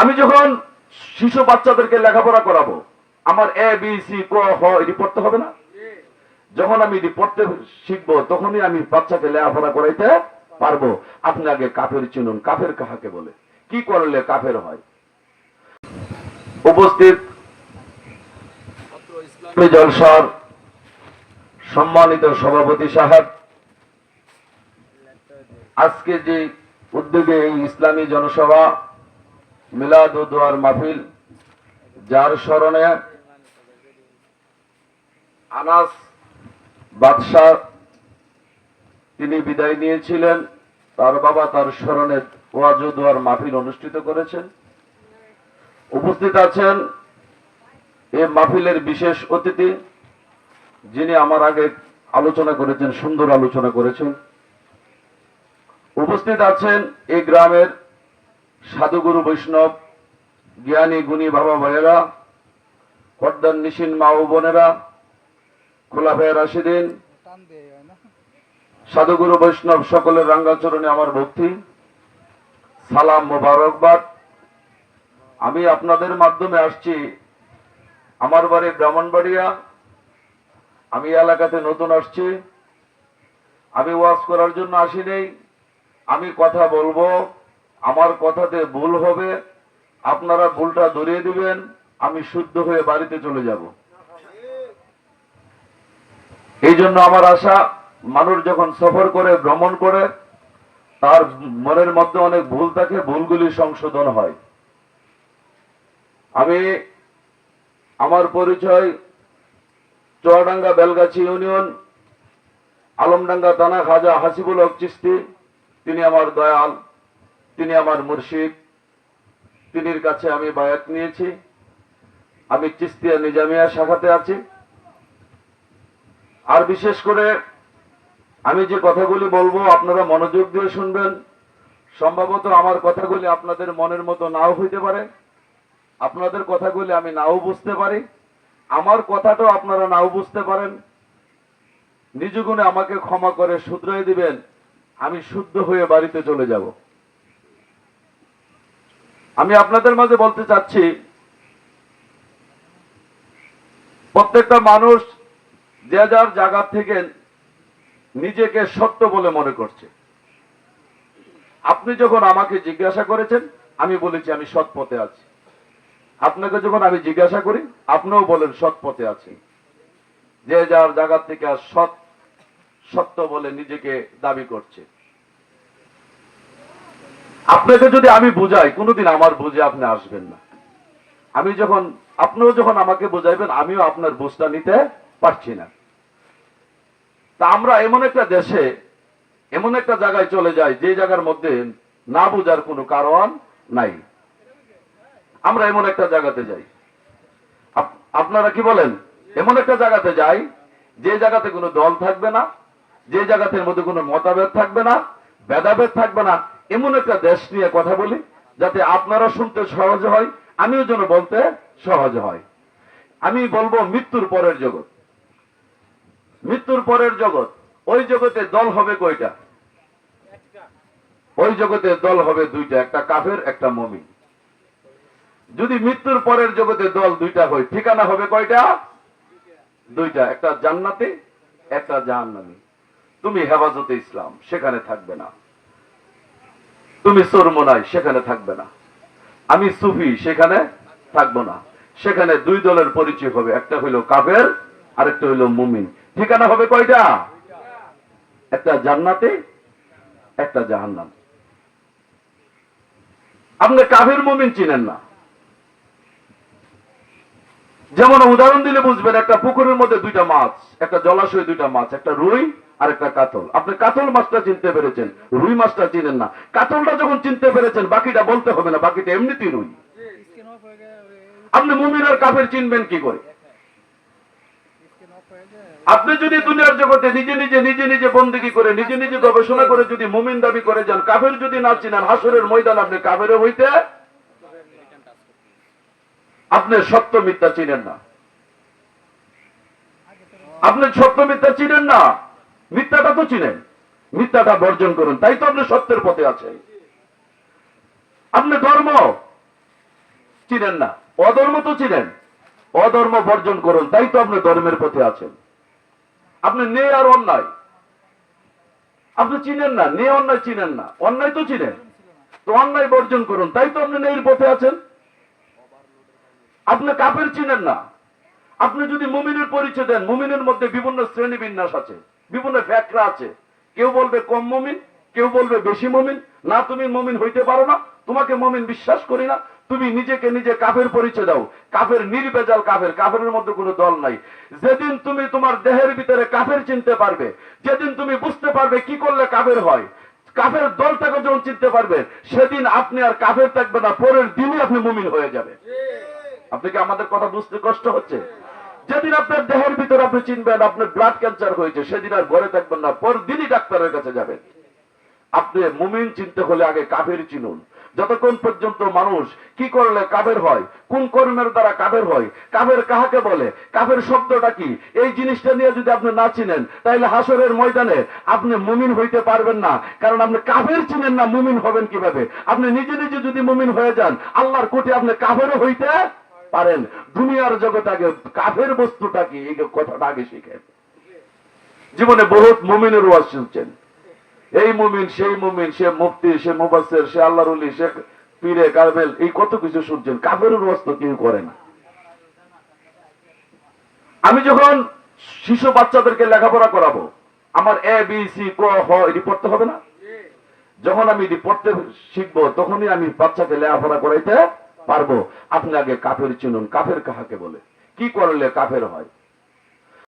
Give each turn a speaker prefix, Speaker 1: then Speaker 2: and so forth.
Speaker 1: আমি যখন শিশু বাচ্চাদেরকে লেখাপড়া করাবো, আমার এ বি সি ক হ এটি পড়তে হবে না? যখন আমি এটি পড়তে শিখব, তখনই আমি বাচ্চাকে লেখাপড়া করাইতে পারব। আপনি আগে কাফের চিনুন, কাফের কাহাকে বলে? কি করলে কাফের হয়? উপস্থিত জলসার সম্মানিত সভাপতি সাহেব, আজকে যে উদ্যোগে এই ইসলামী জনসভা মিলাদ ও দোয়ার মাহফিল, যার স্মরণে আনাস বাদশাহ তিনি বিদায় নিয়েছিলেন। তার বাবা তার স্মরণে ওয়াজ ও দোয়ার মাহফিল অনুষ্ঠিত করেছেন। উপস্থিত আছেন এ মাহফিলের বিশেষ অতিথি, যিনি আমার আগে আলোচনা করেছেন, সুন্দর আলোচনা করেছেন। উপস্থিত আছেন এই গ্রামের সাধুগুরু বৈষ্ণব, জ্ঞানী গুণী বাবা ভাইয়েরা পর্দার নিশিন মা ও বোনেরা, খোলাফে রাশিদিন
Speaker 2: টান দিয়ে হয় না
Speaker 1: সাধুগুরু বৈষ্ণব সকলের রাঙ্গাচরণে আমার ভক্তি। সালাম মোবারকবাদ। আমি আপনাদের মাধ্যমে আসছি আমার বাড়ি ব্রাহ্মণবাড়িয়া। আমি এলাকাতে নতুন আসছি। আমি ওয়াজ করার জন্য আসি নেই আমি কথা বলব। আমার কথাতে ভুল হবে, আপনারা ভুলটা ধরিয়ে দিবেন, আমি শুদ্ধ হয়ে বাড়িতে চলে যাব। এই জন্য আমার আশা, মানুষ যখন সফর করে, ভ্রমণ করে, তার মনের মধ্যে অনেক ভুল থাকে, ভুলগুলি সংশোধন হয়। আমি আমার পরিচয়, চুয়াডাঙ্গা বেলগাছি ইউনিয়ন, আলমডাঙ্গা থানা খাজা হাসিবুল হক চিস্তি তিনি আমার দয়াল। তিনি আমার মুর্শিদ। তিনির কাছে আমি বায়াত নিয়েছি। আমি চিস্তিয়া নিজামিয়া শাখাতে আছি। আর বিশেষ করে আমি যে কথাগুলি বলব, আপনারা মনোযোগ দিয়ে শুনবেন। সম্ভবত আমার কথাগুলি আপনাদের মনের মতো নাও হইতে পারে। আপনাদের কথাগুলি আমি নাও বুঝতে পারি। আমার কথাটাও আপনারা নাও বুঝতে পারেন। নিজগুণে আমাকে ক্ষমা করে শুধরাই দিবেন। আমি শুদ্ধ হয়ে বাড়িতে চলে যাব। আমি আপনাদের মাঝে বলতে চাচ্ছি, প্রত্যেকটা মানুষ যে যার জায়গা থেকে নিজেকে সত্য বলে মনে করছে। আপনি যখন আমাকে জিজ্ঞাসা করেছেন, আমি বলেছি আমি সৎ পথে আছি। আপনাকে যখন আমি জিজ্ঞাসা করি, আপনিও বলেন সৎ পথে আছেন যে যার জায়গা থেকে আর সৎ, সত্য বলে নিজেকে দাবি করছে। আপনাকে যদি আমি বুঝাই, কোনোদিন আমার বুঝে আপনি আসবেন না। আমি যখন, আপনিও যখন আমাকে বুঝাইবেন, আমিও আপনার বুঝটা নিতে পারছি না। তা আমরা এমন একটা দেশে, এমন একটা জায়গায় চলে যাই, যে জায়গার মধ্যে না বোঝার কোনো কারণ নাই। আমরা এমন একটা জায়গাতে যাই। আপ- আপনারা কি বলেন? এমন একটা জায়গাতে যাই, যে জায়গাতে কোনো দল থাকবে না, যে জায়গাতে মধ্যে কোনো মতাভেদ থাকবে না, ভেদাভেদ থাকবে না এমন একটা দেশ নিয়ে কথা বলি, যাতে আপনারা শুনতে সহজ হয়, আমিও যেন বলতে সহজ হয়। আমি বলব মৃত্যুর পরের জগৎ। মৃত্যুর পরের জগৎ, ওই জগতে দল হবে কয়টা? ওই জগতে দল হবে দুইটা, একটা কাফের, একটা মমি যদি মৃত্যুর পরের জগতে দল দুইটা হয়, ঠিকানা হবে কয়টা? দুইটা, একটা জান্নাতে, একটা জাহান্নামী। তুমি হেফাজতে ইসলাম, সেখানে থাকবে না। তুমি সরমোনাই সেখানে থাকবে না। আমি সুফি, সেখানে থাকব না। সেখানে দুই দলের পরিচয় হবে, একটা হইল কাফের, আরেকটা হইল মুমিন। ঠিকানা হবে কয়টা? একটা জান্নাতে, একটা জাহান্নাম। আপনি কাফের, মুমিন চিনেন না। যেমন উদাহরণ দিলে বুঝবেন, একটা পুকুরের মধ্যে দুইটা মাছ, একটা জলাশয়ে দুইটা মাছ, একটা রুই আর একটা কাতল। আপনি কাতল মাছটা চিনতে পেরেছেন, রুই মাছটা চিনেন না। কাতলটা যখন চিনতে পেরেছেন, বাকিটা বলতে হবে না, বাকিটা এমনিতেই রুই। আপনি মুমিন আর কাফের চিনবেন কি করে? আপনি যদি দুনিয়ার জগতে নিজে নিজে নিজে নিজে বন্দিগি করে, নিজে নিজে গবেষণা করে যদি মুমিন দাবি করে যান, কাফের যদি না চিনেন, হাসরের ময়দান আপনি কাফের হইতে আপনি সত্য মিথ্যা চিনেন না। আপনি সত্য মিথ্যা চিনেন না। মিথ্যাটা তো চিনেন, মিথ্যাটা বর্জন করুন, তাই তো আপনি সত্যের পথে আছেন। আপনি ধর্ম চিনেন না, অধর্ম তো চিনেন, অধর্ম বর্জন করুন, তাই তো আপনি ধর্মের পথে আছেন। আপনি নেই আর অন্যায়, আপনি চিনেন না নে অন্যায় চিনেন না, অন্যায় তো চিনেন। তো অন্যায় বর্জন করুন, তাই তো আপনি নেই পথে আছেন। আপনি কাপের চিনেন না, আপনি যদি মুমিনের পরিচয় দেন, মুমিনের মধ্যে বিভিন্ন শ্রেণি বিন্যাস আছে। বিভিন্ন ফ্যাক্টরা আছে। কেউ বলবে কম মুমিন কেউ বলবে বেশি মুমিন। না তুমি মুমিন হইতে পারো না। তোমাকে মুমিন বিশ্বাস করি না। তুমি নিজেকে নিজে কাফের পরিচয় দাও। কাফের নির্বেজাল কাফের। কাফের মধ্যে কোনো দল নাই। যেদিন তুমি তোমার দেহের ভিতরে কাফের চিনতে পারবে যেদিন তুমি বুঝতে পারবে কি করলে কাফের হয় কাফের দলটাকে যখন চিনতে পারবে সেদিন আপনি আর কাফের থাকবে না। পরের দিনই আপনি মুমিন হয়ে যাবে। আপনি কি আমাদের কথা বুঝতে কষ্ট হচ্ছে? যেদিন আপনার দেহের ভিতরে আপনি চিনবেন আপনার ব্লাড ক্যান্সার হয়েছে, সেদিন আর ঘরে থাকবেন না পরের দিনই ডাক্তারের কাছে যাবেন। আপনি মুমিন চিনতে হলে আগে কাফের চিনুন। যতক্ষণ পর্যন্ত মানুষ কি করলে কাবের হয়, কোন কর্মের দ্বারা কাবের হয় কাবের কাহাকে বলে কাবের শব্দটা কি, এই জিনিসটা নিয়ে যদি আপনি না চিনেন তাহলে হাসরের ময়দানে আপনি মুমিন হইতে পারবেন না। কারণ আপনি কাবের চিনেন না, মুমিন হবেন কীভাবে? আপনি নিজে নিজে যদি মুমিন হয়ে যান, আল্লাহর কোটে আপনি কাবেরও হইতে পারেন, দুনিয়ার জগতে আগে কাফের বস্তুটা কি এই কথাটা আগে শিখেন জীবনে বহুত মুমিনের ওয়াজ শুনছেন। এই মুমিন, সেই মুমিন, সে মুফতি, সে মুবাসের সে আল্লাহর উলি সে পীরে কারমেল এই কত কিছু শুনছেন। কাফের ওয়াজ তো কেউ করে না। আমি যখন শিশু বাচ্চাদেরকে লেখাপড়া করাবো, আমার এ বি সি ক, হ এটি পড়তে হবে না? যখন আমি এটি পড়তে শিখব, তখনই আমি বাচ্চাকে লেখাপড়া করাইতে পারব? আপনি আগে কাফের চিনুন। কাফের কাহাকে বলে? কি করলে কাফের হয়?